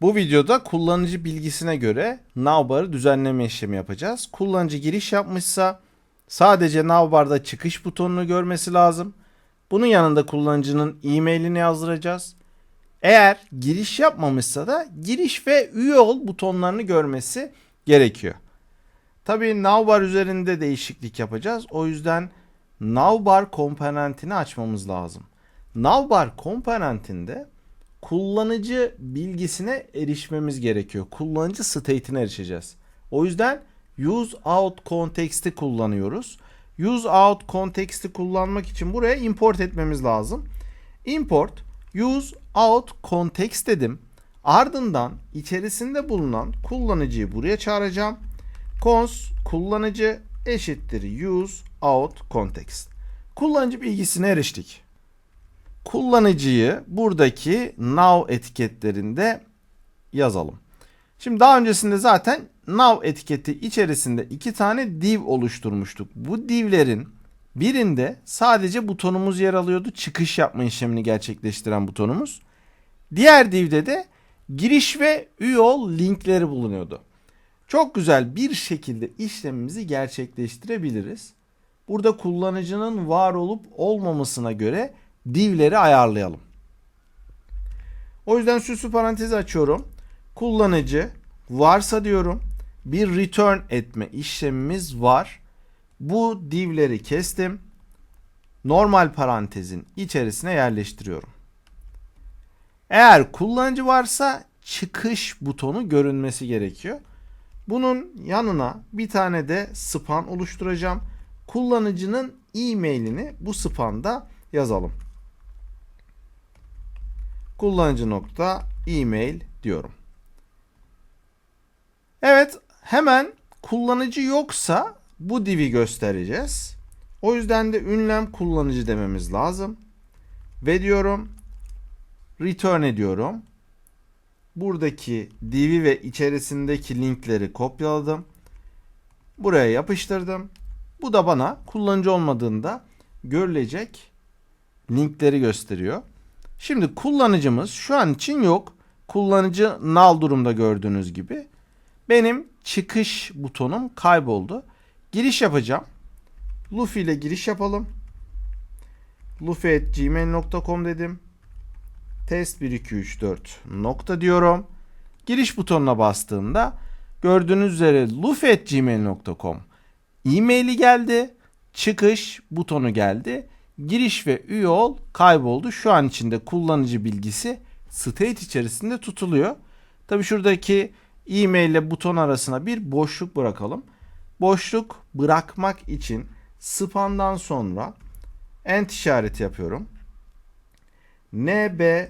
Bu videoda kullanıcı bilgisine göre navbarı düzenleme işlemi yapacağız. Kullanıcı giriş yapmışsa sadece navbarda çıkış butonunu görmesi lazım. Bunun yanında kullanıcının e-mailini yazdıracağız. Eğer giriş yapmamışsa da giriş ve üye ol butonlarını görmesi gerekiyor. Tabii navbar üzerinde değişiklik yapacağız. O yüzden navbar komponentini açmamız lazım. Navbar komponentinde kullanıcı bilgisine erişmemiz gerekiyor. Kullanıcı state'ine erişeceğiz. O yüzden use out context'i kullanıyoruz. Use out context'i kullanmak için buraya import etmemiz lazım. Import use out context dedim. Ardından içerisinde bulunan kullanıcıyı buraya çağıracağım. cons kullanıcı eşittir use out context. Kullanıcı bilgisine eriştik kullanıcıyı buradaki now etiketlerinde yazalım. Şimdi daha öncesinde zaten now etiketi içerisinde iki tane div oluşturmuştuk. Bu divlerin birinde sadece butonumuz yer alıyordu. Çıkış yapma işlemini gerçekleştiren butonumuz. Diğer divde de giriş ve üye ol linkleri bulunuyordu. Çok güzel bir şekilde işlemimizi gerçekleştirebiliriz. Burada kullanıcının var olup olmamasına göre divleri ayarlayalım. O yüzden süslü parantezi açıyorum. Kullanıcı varsa diyorum bir return etme işlemimiz var. Bu divleri kestim. Normal parantezin içerisine yerleştiriyorum. Eğer kullanıcı varsa çıkış butonu görünmesi gerekiyor. Bunun yanına bir tane de span oluşturacağım. Kullanıcının e-mailini bu spanda yazalım kullanıcı nokta e-mail diyorum. Evet hemen kullanıcı yoksa bu div'i göstereceğiz. O yüzden de ünlem kullanıcı dememiz lazım. Ve diyorum return ediyorum. Buradaki div'i ve içerisindeki linkleri kopyaladım. Buraya yapıştırdım. Bu da bana kullanıcı olmadığında görülecek linkleri gösteriyor. Şimdi kullanıcımız şu an için yok. Kullanıcı null durumda gördüğünüz gibi. Benim çıkış butonum kayboldu. Giriş yapacağım. Luffy ile giriş yapalım. luffy.gmail.com dedim. Test 1 2 3 4 nokta diyorum. Giriş butonuna bastığımda gördüğünüz üzere luffy.gmail.com e-maili geldi. Çıkış butonu geldi giriş ve üye ol kayboldu. Şu an içinde kullanıcı bilgisi state içerisinde tutuluyor. Tabi şuradaki e-mail ile buton arasına bir boşluk bırakalım. Boşluk bırakmak için spandan sonra end işareti yapıyorum. nbsp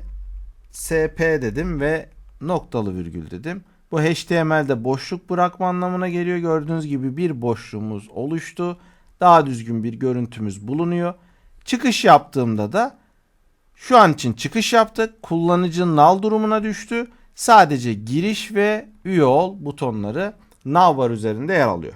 dedim ve noktalı virgül dedim. Bu HTML'de boşluk bırakma anlamına geliyor. Gördüğünüz gibi bir boşluğumuz oluştu. Daha düzgün bir görüntümüz bulunuyor. Çıkış yaptığımda da şu an için çıkış yaptık. Kullanıcı nal durumuna düştü. Sadece giriş ve üye ol butonları navbar üzerinde yer alıyor.